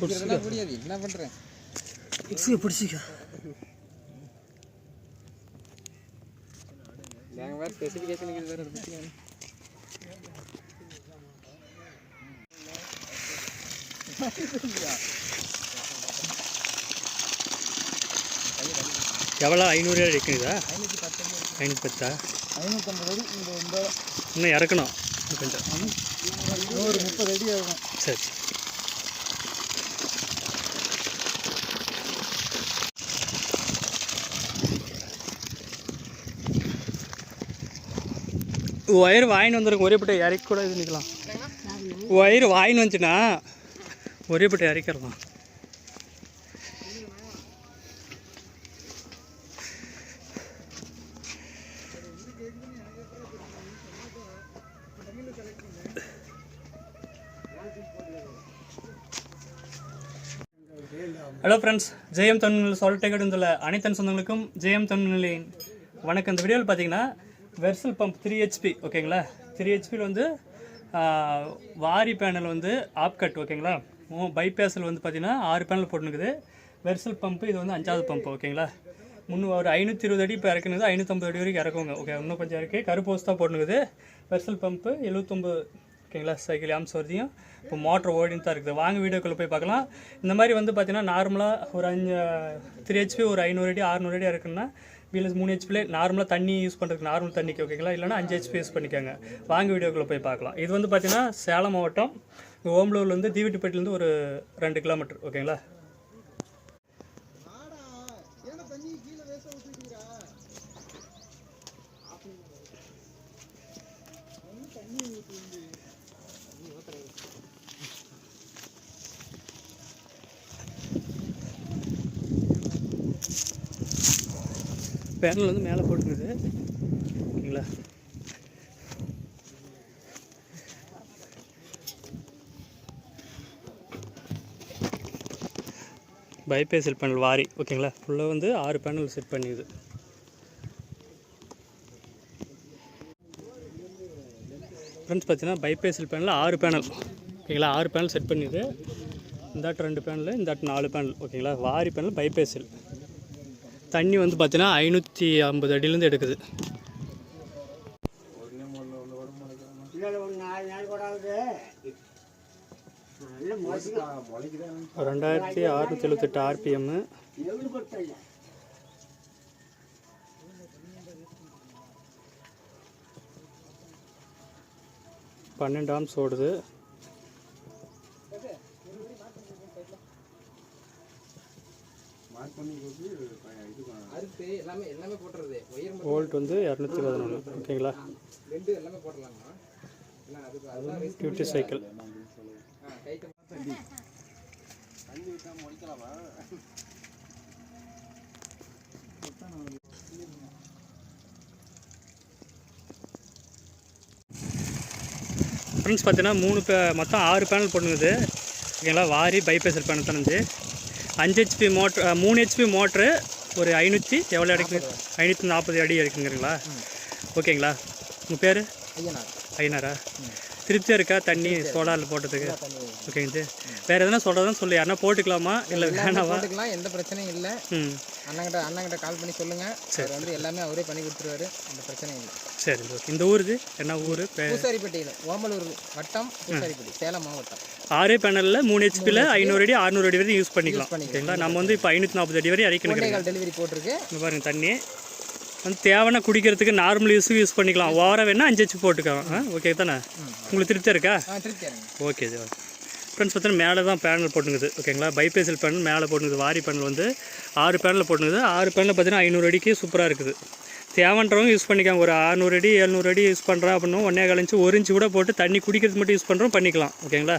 என்ன பண்ணுறேன் பிடிச்சிக்க நாங்கள் வேறு ஸ்பெசிஃபிகேஷனுக்கு வேறு எவ்வளோ? ஐநூறு அடிக்குதா ஐநூற்றி பத்து? ஐநூற்றம்பது அடி இந்த இன்னும் இறக்கணும். கொஞ்சம். ஒரு முப்பது அடி ஆகும். சரி. ஒயர் வாங்கின்னு வந்துருங்க ஒரே பட்டை இறக்கி கூட இது நிற்கலாம் ஒயர் வாங்கின்னு வந்துச்சுன்னா ஒரே பட்டை இறக்கிடலாம். ஹலோ ஃப்ரெண்ட்ஸ் ஜெயம் தமிழ் சொல்லிட்டே இருந்துள்ள அனைத்து சொந்தங்களுக்கும் ஜெயம் தமிழின் வணக்கம். இந்த வீடியோவில் பார்த்தீங்கன்னா வெர்சல் பம்ப் த்ரீ ஹெச்பி ஓகேங்களா? த்ரீ ஹெச்பியில் வந்து வாரி பேனல் வந்து ஆப் கட் ஓகேங்களா? பைபேஸில் வந்து பார்த்திங்கன்னா ஆறு பேனல் போட்டுனுக்குது. வெர்சல் பம்ப்பு இது வந்து அஞ்சாவது பம்ப் ஓகேங்களா? முன்னூறு ஒரு ஐநூற்றி இருபது அடி இப்போ இறக்குனது ஐநூற்றம்பது அடி வரைக்கும் இறக்குங்க ஓகே? இன்னும் கொஞ்சம் இருக்கு. கருப்போஸ் தான் போட்டுனுக்குது. வெர்சல் பம்பு எழுபத்தொம்பது ஓகேங்களா? சைக்கிள் ஆம்ஸ் வருதையும் இப்போ மோட்டர் ஓடின்னு தான் இருக்குது. வாங்க வீடியோக்குள்ளே போய் பார்க்கலாம். இந்த மாதிரி வந்து பார்த்தீங்கன்னா நார்மலாக ஒரு அஞ்சு த்ரீ ஹெச்பி ஒரு ஐநூறு அடி அறுநூறு அடி இருக்குன்னா வீலஸ் மூணு ஹெச்பிலே நார்மலாக தண்ணி யூஸ் பண்ணுறதுக்கு நார்மல் தண்ணிக்கு ஓகேங்களா இல்லைனா அஞ்சு ஹெச்பி யூஸ் பண்ணிக்கோங்க. வாங்க வீடியோக்குள்ளே போய் பார்க்கலாம். இது வந்து பார்த்தீங்கன்னா சேலம் மாவட்டம் ஓம்லூர்லேருந்து தீவிட்டுப்பேட்டிலேருந்து ஒரு ரெண்டு கிலோமீட்டர் ஓகேங்களா பேனல் வந்து மேலே போட்டுருக்குது ஓகேங்களா? பைபே செட் பேனல் வாரி. ஓகேங்களா? ஃபுல்லாக வந்து ஆறு பேனல் செட் பண்ணிடுது ஃப்ரெண்ட்ஸ் பார்த்தீங்கன்னா பைபேசில் பேனலில் பேனல் ஆறு பேனல். ஓகேங்களா? ஆறு பேனல் செட் பண்ணிடுது இந்தாட்டு ரெண்டு பேனல் இந்தாட்டு நாலு பேனல். ஓகேங்களா? வாரி பேனல் பைபேசில் தண்ணி வந்து பார்த்தீங்கன்னா ஐநூற்றி ஐம்பது அடியிலேருந்து எடுக்குது. ரெண்டாயிரத்தி அறுநூற்றி எழுபத்தெட்டு ஆர்பிஎம்மு பன்னெண்டு ஆம்ஸ் ஓடுது. அறுத்து எல்லாமே எல்லாமே போட்டுறது. ஒயர் வோல்ட் வந்து இரநூத்தி பதினொன்று ஓகேங்களா? ரெண்டு எல்லாமே. டியூட்டி சைக்கிள் ஃப்ரெண்ட்ஸ் பார்த்தீங்கன்னா மூணு பே மொத்தம் ஆறு பேனல் போட்டுங்குது ஓகேங்களா? வாரி பைபேசல் பேனல் தனஞ்சு அஞ்சு ஹெச்பி மோட்ரு மூணு ஹெச்பி மோட்ரு ஒரு ஐநூற்றி எவ்வளோ அடிக்கு? ஐநூற்றி நாற்பது அடி அடிக்குங்கிறீங்களா ஓகேங்களா? உங்கள் பேர்? ஐநரா திருப்தியாக இருக்கா தண்ணி சோலாரில் போட்டதுக்கு? ஓகேங்க. ஜி வேறு எதனா சொல்கிறதுன்னு சொல்லி. யாருன்னா போட்டுக்கலாமா? இல்லை வேணாவா? போட்டுக்கலாம். எந்த பிரச்சனையும் இல்லை. ம். அண்ணங்கிட்ட அண்ணங்கிட்ட கால் பண்ணி சொல்லுங்க. அவர் வந்து எல்லாமே அவரே பண்ணி கொடுத்துருவாரு. அந்த பிரச்சனையும் இல்லை. சரி ஓகே இந்த ஊர் இது என்ன ஊர்? பூசாரிப்பட்டியில் ஓமலூர் வட்டம் பூசாரிப்பட்டி சேலம் மாவட்டம். ஆறே பேனலில் மூணு ஹெச்பியில் ஐநூறு அடி அறுநூறு அடி வரைக்கும் யூஸ் பண்ணிக்கலாம். ஓகேங்களா நம்ம வந்து இப்போ ஐநூற்றி நாற்பது அடி வரையும் கொண்டைகால் டெலிவரி போட்டிருக்கு. இங்கே பாருங்க தண்ணி. வந்து தேவைன்னா குடிக்கிறதுக்கு நார்மல் யூஸுக்கு யூஸ் பண்ணிக்கலாம். ஓர வேணா அஞ்சு ஹெச் போட்டுக்கலாம். ஓகே தானே? உங்களுக்கு திருப்தியாக இருக்கா? ஓகே ஓகே ஃப்ரெண்ட்ஸ் பார்த்தீங்கன்னா மேலே தான் பேனல் போட்டுங்குது ஓகேங்களா பைபேசல் பேனல் மேலே போட்டுங்குது வாரி பேனல் வந்து ஆறு பேனல் போட்டுங்குது ஆறு பேனல் பார்த்தீங்கன்னா ஐநூறு அடிக்கு சூப்பராக இருக்குது. தேவைன்றவங்க யூஸ் பண்ணிக்காங்க ஒரு அறநூறு அடி எழுநூறு அடி யூஸ் பண்ணுறோம் அப்படின்னா ஒன்றே கழிச்சு ஒரு இன்ச்சு கூட போட்டு தண்ணி குடிக்கிறது மட்டும் யூஸ் பண்ணுறோம் பண்ணிக்கலாம். ஓகேங்களா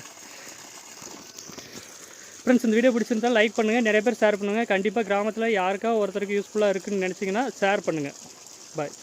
ஃப்ரெண்ட்ஸ் இந்த வீடியோ பிடிச்சிருந்தா லைக் பண்ணுங்கள் நிறைய பேர் ஷேர் பண்ணுங்கள் கண்டிப்பாக கிராமத்தில் யாருக்கா ஒருத்தருக்கு யூஸ்ஃபுல்லாக இருக்குன்னு நினச்சிங்கன்னா ஷேர் பண்ணுங்கள் பாய்